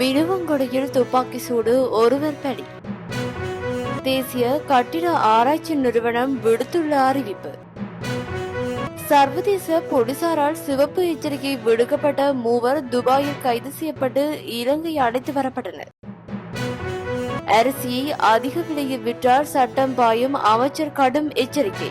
மினுவங்கொடையில் துப்பாக்கி சூடு ஒருவர் பலி. தேசிய கட்டிட ஆராய்ச்சி நிறுவனம் விடுத்துள்ள அறிவிப்பு. சர்வதேச போலீசாரால் சிவப்பு எச்சரிக்கை விடுக்கப்பட்ட மூவர் துபாயில் கைது செய்யப்பட்டு இலங்கை அழைத்து வரப்பட்டனர். அரிசியை அதிக விலையில் விற்றால் சட்டம் பாயும் அமைச்சர் கடும் எச்சரிக்கை.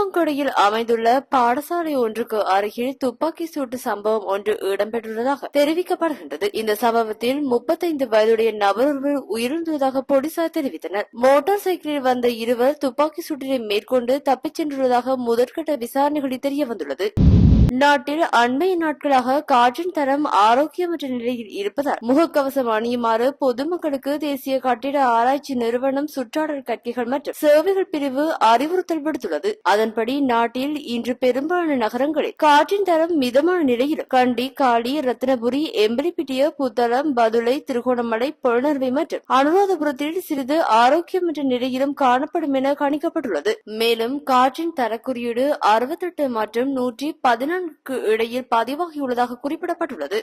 மினுவங்கொடையில் அமைந்துள்ள பாடசாலை ஒன்றுக்கு அருகில் துப்பாக்கி சூட்டு சம்பவம் ஒன்று இடம்பெற்றுள்ளதாக தெரிவிக்கப்படுகின்றது. இந்த சம்பவத்தில் முப்பத்தைந்து வயதுடைய நபர் ஒருவர் உயிரிழந்ததாக போலீசார் தெரிவித்தனர். மோட்டார் சைக்கிளில் வந்த இருவர் துப்பாக்கி சூட்டினை மேற்கொண்டு தப்பிச் சென்றுள்ளதாக முதற்கட்ட விசாரணைகளில் தெரிய வந்துள்ளது நாட்டில் அண்மைய நாட்களாக காற்றின் தரம் ஆரோக்கியமற்ற நிலையில் இருப்பதால் முகக்கவசம் அணியுமாறு பொதுமக்களுக்கு தேசிய கட்டிட ஆராய்ச்சி நிறுவனம் சுற்றாடல் கற்கைகள் மற்றும் சேவைகள் பிரிவு அறிவுறுத்தல் விடுத்துள்ளது அதன்படி நாட்டில் இன்று பெரும்பாலான நகரங்களில் காற்றின் தரம் மிதமான நிலையிலும் கண்டி காளி ரத்னபுரி எம்பலிப்பிட்டிய புத்தளம் பதுளை திருகோணமலை புலனர்வை மற்றும் அனுராதபுரத்தில் சிறிது ஆரோக்கியமற்ற நிலையிலும் காணப்படும் என கணிக்கப்பட்டுள்ளது. மேலும் காற்றின் தரக்குறியீடு அறுபத்தெட்டு மற்றும் நூற்றி பதினான்கு இடையில் பதிவாகியுள்ளதாக குறிப்பிடப்பட்டுள்ளது.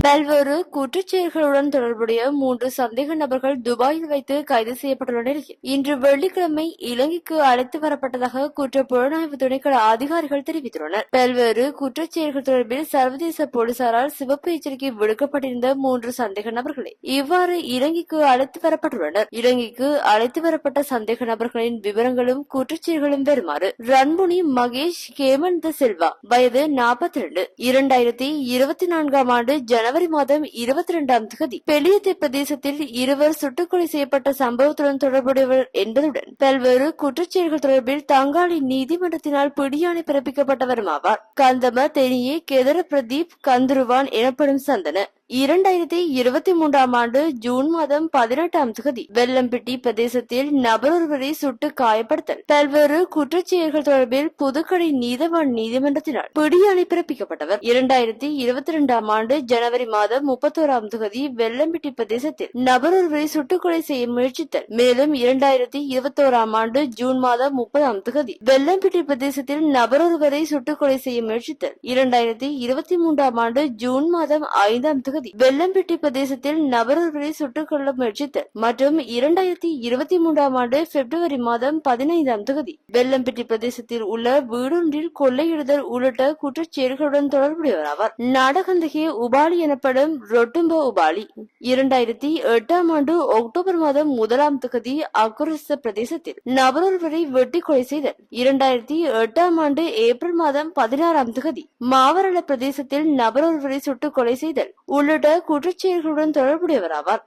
பல்வேறு குற்றச்செயல்களுடன் தொடர்புடைய மூன்று சந்தேக நபர்கள் துபாயில் வைத்து கைது செய்யப்பட்டுள்ள நிலையில் இன்று வெள்ளிக்கிழமை இலங்கைக்கு அழைத்து வரப்பட்டதாக குற்ற புலனாய்வு துணைக்கள அதிகாரிகள் தெரிவித்துள்ளனர். பல்வேறு குற்றச்செயல்கள் தொடர்பில் சர்வதேச போலீசாரால் சிவப்பு எச்சரிக்கை விடுக்கப்பட்டிருந்த மூன்று சந்தேக நபர்களை இவ்வாறு இலங்கைக்கு அழைத்து வரப்பட்டுள்ளனர். இலங்கைக்கு அழைத்து வரப்பட்ட சந்தேக நபர்களின் விவரங்களும் குற்றச்செயல்களும் வருமாறு ரன்முனி மகேஷ் கேமந்த செல்வா வயது நாற்பத்தி ரெண்டு இரண்டாயிரத்தி இருபத்தி நான்காம் ஆண்டு ஜனவரி மாதம் இருபத்தி இரண்டாம் தேதி பெலியத்தை பிரதேசத்தில் இருவர் சுட்டுக்கொலை செய்யப்பட்ட சம்பவத்துடன் தொடர்புடையவர் என்பதுடன் பல்வேறு குற்றச்செயல்கள் தொடர்பில் தங்காளி நீதிமன்றத்தினால் பிடியாணை பிறப்பிக்கப்பட்டவரும் ஆவார். கந்தம தெனியே கெதர பிரதீப் கந்துருவான் எனப்படும் சந்தன இரண்டாயிரத்தி இருபத்தி மூன்றாம் ஆண்டு ஜூன் மாதம் பதினெட்டாம் தேதி வெள்ளம்பிட்டி பிரதேசத்தில் நபர் ஒருவரை சுட்டு காயப்படுத்தல். பல்வேறு குற்றச்செயல்கள் தொடர்பில் புதுக்கடை நீதவான் நீதிமன்றத்தினால் பிடியாணை பிறப்பிக்கப்பட்டவர். இரண்டாயிரத்தி இருபத்தி இரண்டாம் ஆண்டு ஜனவரி மாதம் முப்பத்தோராம் தேதி வெள்ளம்பிட்டி பிரதேசத்தில் நபர் ஒருவரை சுட்டுக்கொலை செய்ய முயற்சித்தல். மேலும் இரண்டாயிரத்தி இருபத்தோராம் ஆண்டு ஜூன் மாதம் முப்பதாம் தேதி வெள்ளம்பிட்டி பிரதேசத்தில் நபர் ஒருவரை சுட்டுக்கொலை செய்ய முயற்சித்தல். இரண்டாயிரத்தி இருபத்தி மூன்றாம் ஆண்டு ஜூன் மாதம் ஐந்தாம் தேதி பகுதி. வெள்ளம்பிட்டி பிரதேசத்தில் நபர்களை சுட்டுக் கொள்ள முயற்சித்தல் மற்றும் இரண்டாயிரத்தி இருபத்தி மூன்றாம் ஆண்டு பிப்ரவரி மாதம் பதினைந்தாம் தொகுதி. வெள்ளம்பிட்டி பிரதேசத்தில் உள்ள வீடொன்றில் கொள்ளையிடுதல் உள்ளிட்ட குற்றச்செயல்களுடன் தொடர்புடையவர் ஆவார். நாடகந்தகே உபாலி எனப்படும் ரொட்டும்ப உபாலி. இரண்டாயிரத்தி எட்டாம் ஆண்டு அக்டோபர் மாதம் முதலாம் தொகுதி அக்குரச பிரதேசத்தில் நபரொருவரை வெட்டி கொலை செய்தல். இரண்டாயிரத்தி எட்டாம் ஆண்டு ஏப்ரல் மாதம் பதினாறாம் தொகுதி. மாவரள பிரதேசத்தில் நபரொருவரை சுட்டுக் கொலை செய்தல். உள்ளிட்ட குற்றச்செயல்களுடன் தொடர்புடையவர் ஆவார்.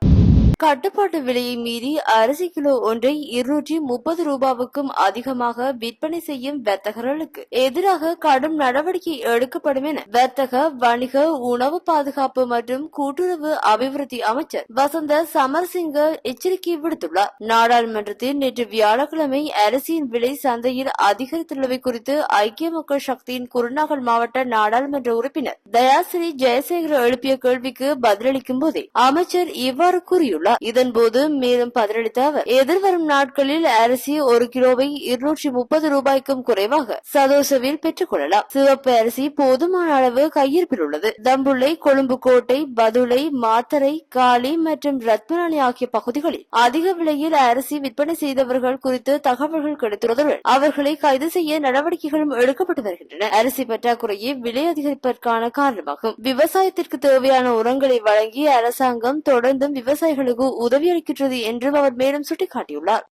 கட்டுப்பாட்டு விலையை மீறி அரிசி கிலோ ஒன்றை இருநூற்றி முப்பது ரூபாவுக்கும் அதிகமாக விற்பனை செய்யும் வர்த்தகர்களுக்கு எதிராக கடும் நடவடிக்கை எடுக்கப்படும் என வர்த்தக வணிக உணவு பாதுகாப்பு மற்றும் கூட்டுறவு அபிவிருத்தி அமைச்சர் வசந்த சமரசிங்க எச்சரிக்கை விடுத்துள்ளார். நாடாளுமன்றத்தில் நேற்று வியாழக்கிழமை அரிசியின் விலை சந்தையில் அதிகரித்துள்ளவை குறித்து ஐக்கிய மக்கள் சக்தியின் குருநாகல் மாவட்ட நாடாளுமன்ற உறுப்பினர் தயாசிரி ஜெயசேகர் எழுப்பிய கேள்விக்கு பதிலளிக்கும் போதே அமைச்சர் இவ்வாறு கூறியுள்ளார். இதன்போது மேலும் பதிலளித்த அவர் எதிர்வரும் நாட்களில் அரிசி ஒரு கிலோவை இருநூற்றி முப்பது ரூபாய்க்கும் குறைவாக சதோசவில் பெற்றுக் கொள்ளலாம். சிவப்பு அரிசி போதுமான அளவு கையிருப்பில் உள்ளது. தம்புள்ளை கொழும்பு கோட்டை பதுளை மாத்தரை காலி மற்றும் ரத்மலானி ஆகிய பகுதிகளில் அதிக விலையில் அரிசி விற்பனை செய்தவர்கள் குறித்து தகவல்கள் கிடைத்துள்ளதுடன் அவர்களை கைது செய்ய நடவடிக்கைகளும் எடுக்கப்பட்டு வருகின்றன. அரிசி பற்றாக்குறையே விலை அதிகரிப்பதற்கான காரணமாகும். விவசாயத்திற்கு தேவையான உரங்களை வழங்கி அரசாங்கம் தொடர்ந்தும் விவசாயிகளுக்கு உதவியளிக்கின்றது என்றும் அவர் மேலும் சுட்டிக்காட்டியுள்ளார்.